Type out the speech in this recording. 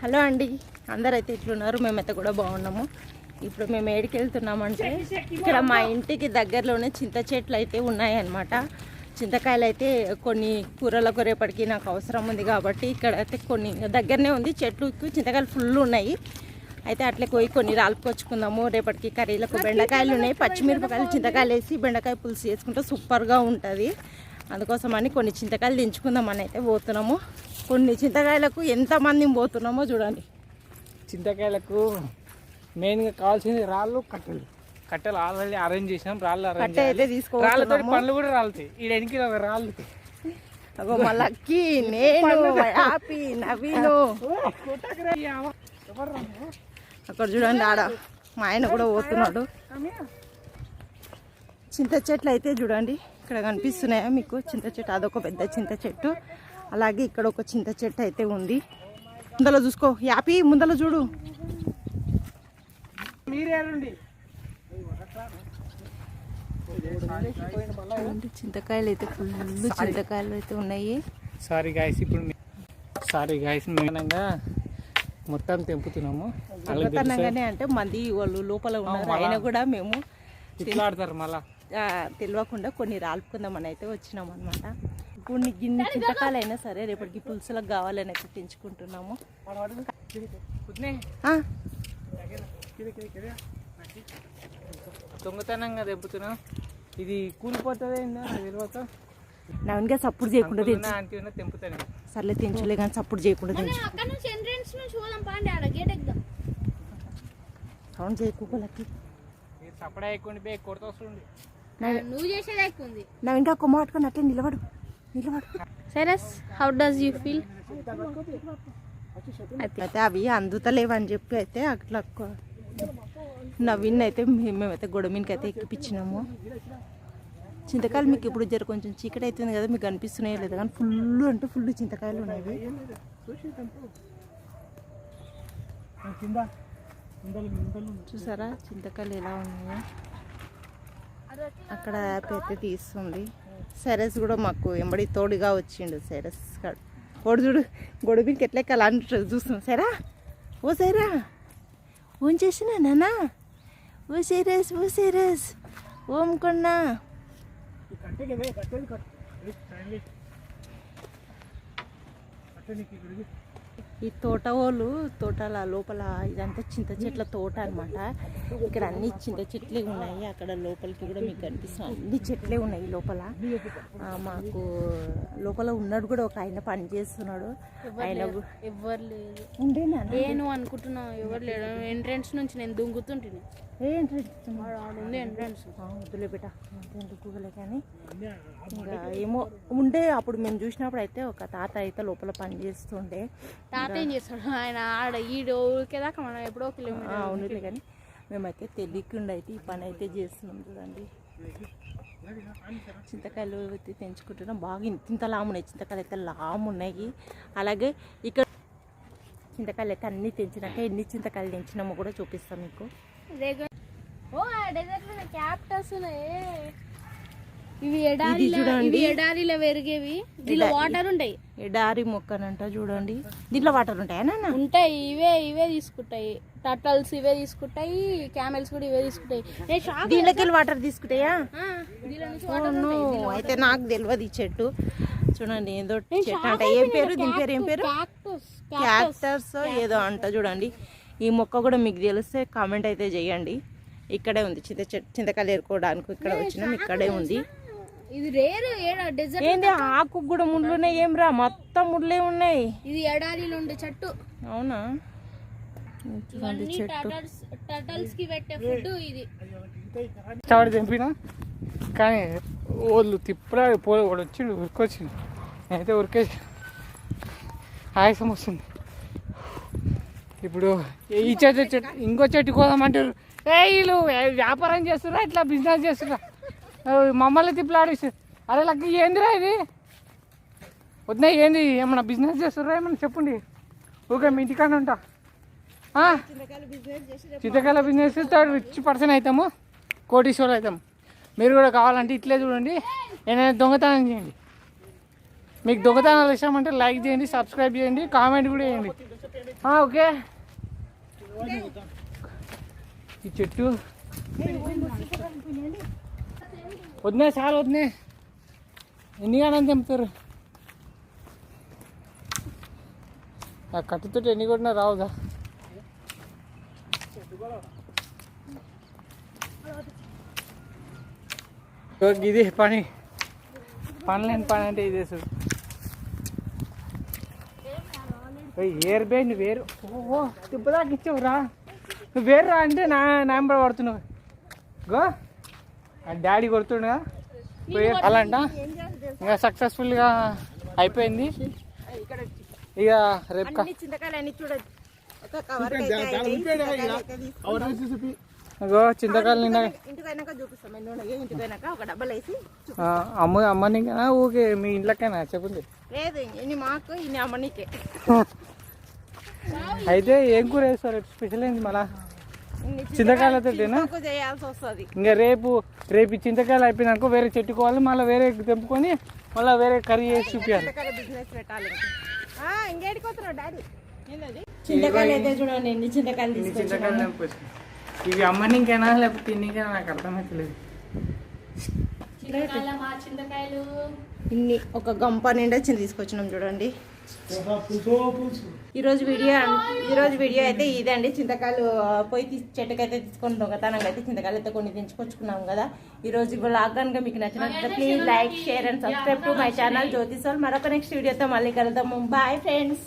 Hello అండి. అందరైతే ఇట్లున్నారు. మేమైతే కూడా బాగున్నాము. ఇప్పుడు మేము ఏడికి వెళ్తున్నామంటే ఇక్కడ మా ఇంటికి దగ్గరలోనే చింత చెట్లు అయితే ఉన్నాయన్నమాట. చింతకాయలు అయితే కొన్ని కూరలకు రేపటికి నాకు అవసరం ఉంది కాబట్టి ఇక్కడ అయితే కొన్ని దగ్గరనే ఉంది. చెట్లు చింతకాయలు ఫుల్ ఉన్నాయి. అయితే అట్లే పోయి కొన్ని రాలుకొచ్చుకుందాము రేపటికి కర్రీలకు బెండకాయలు ఉన్నాయి. పచ్చిమిరపకాయలు చింతకాయలు వేసి బెండకాయ పులుసు చేసుకుంటే సూపర్గా ఉంటుంది. అందుకోసమని కొన్ని చింతకాయలు దించుకుందామని అయితే పోతున్నాము. కొన్ని చింతకాయలకు ఎంతమంది పోతున్నామో చూడండి. చింతకాయలకు మెయిన్గా కావాల్సింది రాళ్ళు కట్టెలు. కట్టెలు ఆల్రెడీ అరేంజ్ చేసినాం రాళ్ళు అరేంజ్ అయితే రాళ్ళతో తీసుకోవాలి పండ్లు కూడా రాలుతాయి. ఈ వెనక్కి ఒక రాళ్ళు అగో నేను హ్యాపీ నవీను. అక్కడ చూడండి ఆడ మా ఆయన కూడా పోతున్నాడు. చింత చెట్లు అయితే చూడండి ఇక్కడ కనిపిస్తున్నాయా మీకు? చింత చెట్టు అదొక పెద్ద చింత చెట్టు. అలాగే ఇక్కడ ఒక చింత చెట్టు అయితే ఉంది. ముందల చూసుకో. యాపీ ముందల చూడు. చింతకాయలు అయితే ఫుల్ చింతకాయలు అయితే ఉన్నాయి. సారీ గాయస్ ఇప్పుడు సారీ గాయస్ మేనంగా మొత్తం తెంపుతున్నాము. దొంగతనంగానే అంటే మంది వాళ్ళు లోపల ఉన్నారు. అయినా కూడా మేము ఇట్లా ఆడతారు మళ్ళా. ఆ, తెలియకుండా కొన్ని రాల్పుకుందామని అయితే వచ్చినాం అనమాట కొన్ని గిన్నె చింతకాయలు అయినా సరే రేపటికి పులుసులకు కావాలని అయితే తెంచుకుంటున్నాము దొంగతనంగా తెంపుతున్నాం ఇది కూలిపోతుంది నవీన్గా సప్పుడు చేయకుండా తెంపుతాను సర్లే తెంచులే కానీ సప్పుడు చేయకుండా తెంచు. సౌండ్ చేయకోలకి కొడుతూ నువ్వు చేసేది ఉంది నవీన్గా కొమ్మ పట్టుకొని అట్లే నిలబడు. సైరస్ హౌ డస్ యూ ఫీల్ అయితే అవి అందుతలేవని చెప్పి అయితే అట్లా కొ- నవీన్ అయితే మేమైతే గొడవమీనికి అయితే ఎక్కిపించినాము. చింతకాయలు మీకు ఇప్పుడు జర కొంచెం చీకటి అవుతుంది కదా మీకు కనిపిస్తున్నాయో లేదు కానీ ఫుల్ అంటే ఫుల్ చింతకాయలు ఉన్నాయి. చూసారా? చింతకాయలు ఎలా ఉన్నాయో. అక్కడ యాప్ అయితే తీస్తుంది. సైరస్ కూడా మాకు ఎంబడి తోడుగా వచ్చిండు సైరస్ గాడు. ఓడు చూడు గొడవకి ఎట్లా ఎక్కాలి అంటారు చూస్తున్నాం. సరా ఓ సైరా ఓం చేసినా నానా ఓ సైరస్ ఓ సైరస్ ఓం కొన్నా. ఈ తోట వాళ్ళు తోటల లోపల ఇదంతా చింత చెట్ల తోట అన్నమాట. ఇక్కడ అన్ని చింత చెట్లే ఉన్నాయి. అక్కడ లోపలికి కూడా మీకు కనిపిస్తుంది అన్ని చెట్లే ఉన్నాయి లోపల. ఆ, మాకు లోపల ఉన్నాడు కూడా ఒక ఆయన పని చేస్తున్నాడు. ఆయన ఎవరు లేదు ఉండేనా నేను అనుకుంటున్నా ఎవరు లేడు ఎంట్రెన్స్ నుంచి నేను ఆడ ఆడ ఉంది ఎంట్రెన్స్ వద్దులే బిడ్డ. కానీ. ఇంకా ఏమో ఉండే. అప్పుడు మేము చూసినప్పుడు అయితే ఒక తాత అయితే లోపల పని చేస్తుండే. ఏం చేస్తాడు. ఆయన ఆడ ఈడు ఊరికేదాకా మనం ఎప్పుడో కిలోమీటర్ అవునులే కానీ మేమైతే తెలియకుండా అయితే ఈ పని అయితే చేస్తున్నాం చూడండి. చింతకాయలు అయితే తెంచుకుంటున్నాం. బాగా ఇంత ఇంత లాము ఉన్నాయి. చింతకాయలు అయితే లాము ఉన్నాయి. అలాగే ఇక్కడ చింతకాయలు అయితే అన్నీ తెంచినాక ఎన్ని చింతకాయలు తెంచినామో కూడా చూపిస్తాం మీకు. క్యాప్టస్ ఇవి ఎడారిలో చూడండి. ఎడారిలో పెరిగేవి. దీనిలో వాటర్ ఉంటాయి. ఎడారి మొక్కనంట చూడండి. దీంట్లో వాటర్ ఉంటాయా ఉంటాయి. ఇవే ఇవే తీసుకుంటాయి. టటల్స్ ఇవే తీసుకుంటాయి. క్యామెల్స్ కూడా ఇవే తీసుకుంటాయి. వెళ్ళి వాటర్ తీసుకుంటాయా? అయితే నాకు తెలియదు ఈ చెట్టు. చూడండి ఏదో చెట్టు అంట. ఏం పేరు? దీని పేరు ఏం పేరు? క్యాక్టర్స్ ఏదో అంట చూడండి. ఈ మొక్క కూడా మీకు తెలిస్తే కామెంట్ అయితే చేయండి. ఇక్కడే ఉంది. చింత చెట్టు చింతకాయలు ఏరుకోవడానికి ఇక్కడ వచ్చినాం. ఇక్కడే ఉంది. ఇది రేర్ ఏడ డెజర్ట్ ఏంది ఆకు కూడా ముళ్ళునే ఏం రా మొత్తం ముళ్ళే ఉన్నాయి. ఇది ఎడారిలో ఉండే చెట్టు. అవునా? టటల్స్ టటల్స్కి పెట్టే ఫుడ్ ఇది. చావడి తెంపినా? కానీ వాళ్ళు తిప్పడా పో వాడు వచ్చిండు ఉరికొచ్చిండు. నేనైతే ఉరికేసి ఆయాసం వస్తుంది. ఇప్పుడు ఈ చెట్టు చెట్టు ఇంకో చెట్టు కోదామంటారు ఏ వీళ్ళు వ్యాపారం చేస్తురా ఇట్లా బిజినెస్ చేస్తురా మమ్మల్ని తిప్పలాడిస్తారు అరే లక్క ఏందిరా ఇది? వద్దా ఏంది? ఏమన్నా బిజినెస్ చేస్తుర్రా? ఏమన్నా చెప్పండి. ఓకే మీ ఇంటికాడ ఉంటా. ఆ? బిజినెస్ థర్డ్ రిచ్ పర్సన్ అవుతాము కోటీశ్వరులు అవుతాము మీరు కూడా కావాలంటే ఇట్లే చూడండి. ఏదైనా దొంగతనం చేయండి. మీకు దొంగతనాలు ఇష్టమంటే లైక్ చేయండి సబ్స్క్రైబ్ చేయండి కామెంట్ కూడా చేయండి. ఓకే. ఈ చెట్టు. వదినా చాలా వదినే ఎన్ని కానీ తెంపుతారు ఆ కట్టుతో ఎన్ని కొట్టినా రావుదా ఇది పని పనులేని పని అంటే ఇదే చూడు ఓయ్, ఏర్ బే నువ్వు వేరు ఓహో తిప్పదాకా ఇచ్చావురా నువ్వు వేరు రా అంటే నా నాంబర్ పడుతున్నావు గో డాడీ కొడుతుండగా? పోయి అలా అంట ఇంకా సక్సెస్ఫుల్గా అయిపోయింది. ఇక రేపు ఇగో చింతకాయలు నిన్న అమ్మ అమ్మని ఊకే మీ ఇంట్లోకైనా చెప్పుంది లేదు ఇన్ని మాకు ఇన్ని అమ్మనికే. అయితే ఏం కూర వేస్తారు స్పెషల్ ఏంది మళ్ళా? ఇన్ని చింతకాయలతోటేనా? చింతకు చేయాల్సి వస్తుంది. ఇంకా రేపు రేపు ఈ చింతకాయలు అయిపోయినాక వేరే చెట్టుకోవాలి మళ్ళీ వేరే తెంపుకొని మళ్ళీ వేరే కర్రీ చేసి చూపించాలి. చింతకాయల బిజినెస్ పెట్టాలి. ఆ, ఇంకేడికి పోతున్నావు డాడీ? ఏంటది చింతకాయలు అయితే చూడండి ఎన్ని చింతకాయలు ఇన్ని తీసుకొచ్చాము. చింతకాయలు తెంపొచ్చు? ఇవి అమ్మనికైనా లేకపోతే తిన్నికైనా? నాకు అర్థమవుతలేదు చింతకాయలు మా చింతకాయలు. ఇన్ని ఒక గంప నిండా చింత తీసుకొచ్చినాం చూడండి. ఈరోజు వీడియో ఈరోజు వీడియో అయితే ఇదే అండి చింతకాయలు పోయి తీసి చెట్టుకైతే తీసుకొని దొంగతనంగా అయితే చింతకాయలు అయితే కొన్ని తెంచుకొచ్చుకున్నాం కదా. ఈరోజు బ్లాగ్ కనుక మీకు నచ్చినట్లయితే please like share and subscribe to my channel Jyothi మరొక నెక్స్ట్ వీడియోతో మళ్ళీ కలుద్దాము బాయ్ ఫ్రెండ్స్